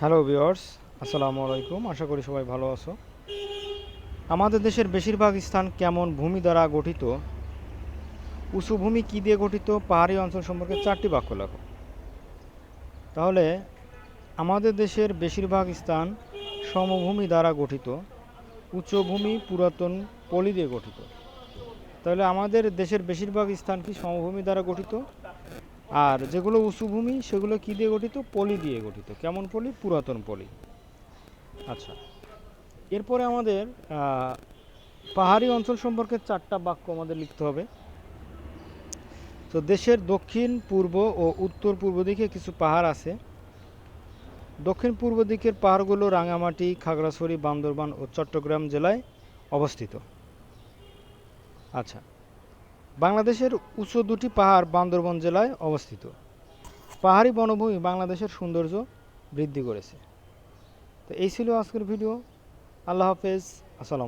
Hello viewers আসসালামু আলাইকুম আশা করি সবাই ভালো আছো। আমাদের দেশের বেশিরভাগ স্থান কেমন ভূমি দ্বারা গঠিত? উঁচু ভূমি কী দিয়ে গঠিত? পাহাড়ি অঞ্চল সম্পর্কে চারটি বাক্য লেখো। তাহলে, আমাদের দেশের বেশিরভাগ স্থান সমভূমি দ্বারা গঠিত উচ্চভূমি পুরাতন পলি দিয়ে গঠিত। তাহলে আমাদের দেশের বেশিরভাগ স্থান কি সমভূমি দ্বারা গঠিত? আর যেগুলো উঁচু ভূমি সেগুলো কি দিয়ে গঠিত? পলি দিয়ে গঠিত। কেমন পলি? পুরাতন পলি। আচ্ছা। এরপরে আমাদের পাহাড়ি অঞ্চল সম্পর্কে চারটা বাক্য আমাদের লিখতে হবে। তো দেশের দক্ষিণ, পূর্ব ও উত্তর পূর্ব দিকে কিছু পাহাড় আছে। দক্ষিণ পূর্ব দিকের পাহাড়গুলো রাঙামাটি, খাগড়াছড়ি, বান্দরবান ও চট্টগ্রাম জেলায় অবস্থিত। আচ্ছা। বাংলাদেশের উঁচু দুটি পাহাড় বান্দরবন জেলায় অবস্থিত। পাহাড়ি বনভূমি বাংলাদেশের সৌন্দর্য বৃদ্ধি করেছে। তো এই ছিল আজকের ভিডিও। আল্লাহ হাফেজ। আসসালাম